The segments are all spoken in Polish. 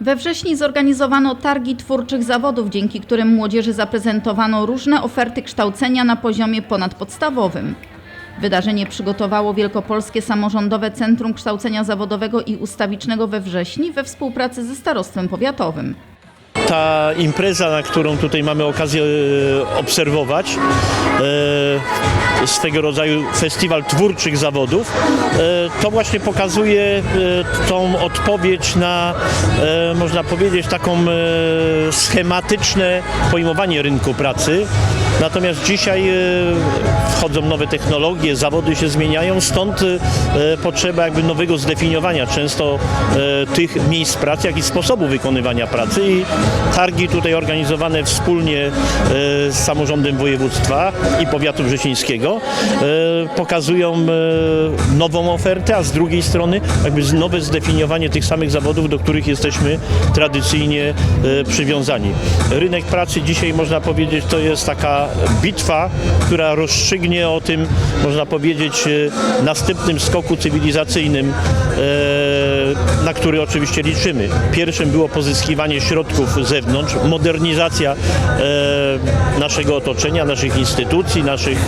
We wrześniu zorganizowano targi twórczych zawodów, dzięki którym młodzieży zaprezentowano różne oferty kształcenia na poziomie ponadpodstawowym. Wydarzenie przygotowało Wielkopolskie Samorządowe Centrum Kształcenia Zawodowego i Ustawicznego we wrześniu we współpracy ze Starostwem Powiatowym. Ta impreza, na którą tutaj mamy okazję e, obserwować, e, swego rodzaju festiwal twórczych zawodów, e, to właśnie pokazuje tą odpowiedź na, można powiedzieć, taką schematyczne pojmowanie rynku pracy. Natomiast dzisiaj e, wchodzą nowe technologie, zawody się zmieniają, stąd e, potrzeba jakby nowego zdefiniowania często e, tych miejsc pracy, jak i sposobu wykonywania pracy i targi tutaj organizowane wspólnie z samorządem województwa i powiatu wrzesińskiego pokazują nową ofertę, a z drugiej strony jakby nowe zdefiniowanie tych samych zawodów, do których jesteśmy tradycyjnie przywiązani. Rynek pracy dzisiaj można powiedzieć to jest taka bitwa, która rozstrzygnie o tym, można powiedzieć, e, następnym skoku cywilizacyjnym, e, na który oczywiście liczymy. Pierwszym było pozyskiwanie środków z zewnątrz, modernizacja e, naszego otoczenia, naszych instytucji, naszych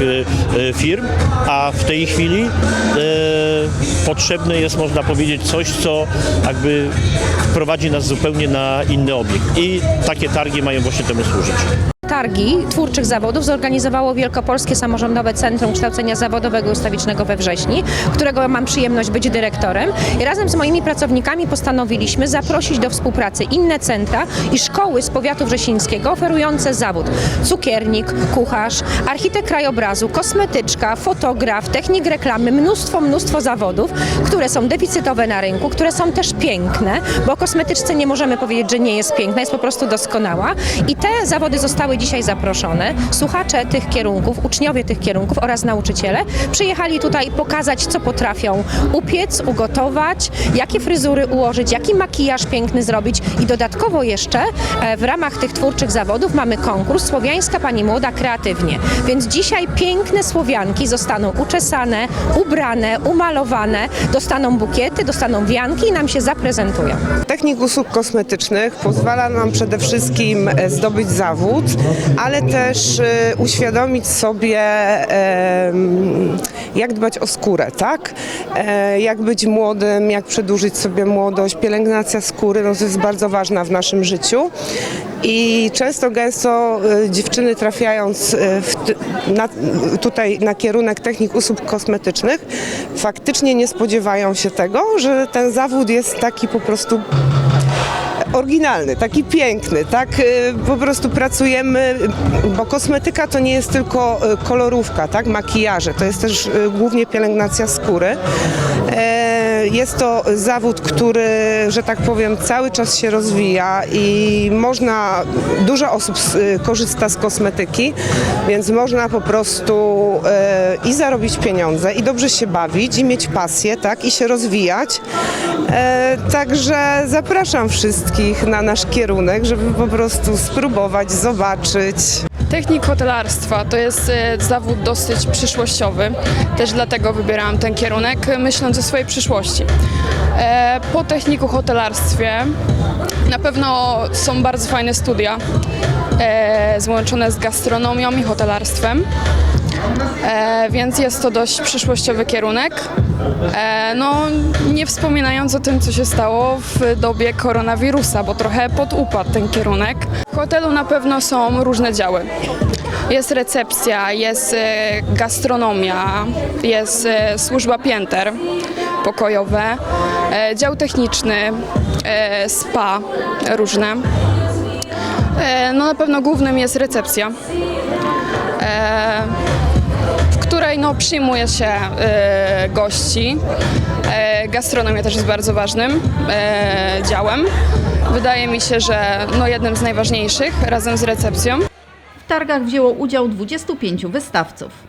firm, a w tej chwili potrzebne jest, można powiedzieć, coś, co jakby wprowadzi nas zupełnie na inny obiekt. I takie targi mają właśnie temu służyć. Targi twórczych zawodów zorganizowało Wielkopolskie Samorządowe Centrum Kształcenia Zawodowego Ustawicznego we Wrześni, którego mam przyjemność być dyrektorem. I razem z moimi pracownikami postanowiliśmy zaprosić do współpracy inne centra i szkoły z powiatu wrzesińskiego oferujące zawód cukiernik, kucharz, architekt krajobrazu, kosmetyczka, fotograf, technik reklamy, mnóstwo, mnóstwo zawodów, które są deficytowe na rynku, które są też piękne, bo o kosmetyczce nie możemy powiedzieć, że nie jest piękna, jest po prostu doskonała. I te zawody zostały dzisiaj zaproszone. Słuchacze tych kierunków, uczniowie tych kierunków oraz nauczyciele przyjechali tutaj pokazać, co potrafią upiec, ugotować, jakie fryzury ułożyć, jaki makijaż piękny zrobić i dodatkowo jeszcze e, w ramach tych twórczych zawodów mamy konkurs Słowiańska Pani Młoda Kreatywnie. Więc dzisiaj piękne Słowianki zostaną uczesane, ubrane, umalowane, dostaną bukiety, dostaną wianki i nam się zaprezentują. Technik usług kosmetycznych pozwala nam przede wszystkim e, zdobyć zawód, ale też e, uświadomić sobie, jak dbać o skórę, tak? E, Jak być młodym, jak przedłużyć sobie młodość. Pielęgnacja skóry no, to jest bardzo ważna w naszym życiu. I często gęsto e, dziewczyny trafiając ty- na, tutaj na kierunek technik usług kosmetycznych faktycznie nie spodziewają się tego, że ten zawód jest taki po prostu oryginalny, taki piękny, tak y, po prostu pracujemy, bo kosmetyka to nie jest tylko y, kolorówka, tak, makijaże, to jest też y, głównie pielęgnacja skóry. Jest to zawód, który, że tak powiem, cały czas się rozwija i można, dużo osób y, korzysta z kosmetyki, więc można po prostu e, i zarobić pieniądze, i dobrze się bawić, i mieć pasję, tak, i się rozwijać. E, Także zapraszam wszystkich na nasz kierunek, żeby po prostu spróbować, zobaczyć. Technik hotelarstwa to jest e, zawód dosyć przyszłościowy. Też dlatego wybierałam ten kierunek, myśląc o swojej przyszłości. E, Po techniku hotelarstwie na pewno są bardzo fajne studia e, złączone z gastronomią i hotelarstwem. E, więc jest to dość przyszłościowy kierunek. E, no, nie wspominając o tym, co się stało w dobie koronawirusa, bo trochę podupadł ten kierunek. W hotelu na pewno są różne działy. Jest recepcja, jest e, gastronomia, jest e, służba pięter pokojowe, e, dział techniczny, spa różne. No na pewno głównym jest recepcja no, przyjmuje się e, gości. E, gastronomia też jest bardzo ważnym e, działem. Wydaje mi się, że no, jednym z najważniejszych razem z recepcją. W targach wzięło udział 25 wystawców.